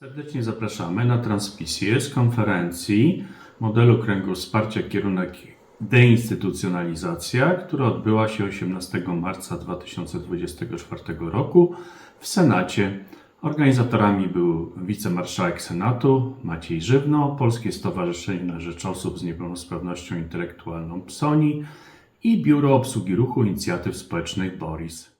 Serdecznie zapraszamy na transmisję z konferencji modelu kręgu wsparcia kierunek deinstytucjonalizacja, która odbyła się 18 marca 2024 roku w Senacie. Organizatorami był wicemarszałek Senatu Maciej Żywno, Polskie Stowarzyszenie na Rzecz Osób z Niepełnosprawnością Intelektualną PSONI i Biuro Obsługi Ruchu Inicjatyw Społecznych BORIS.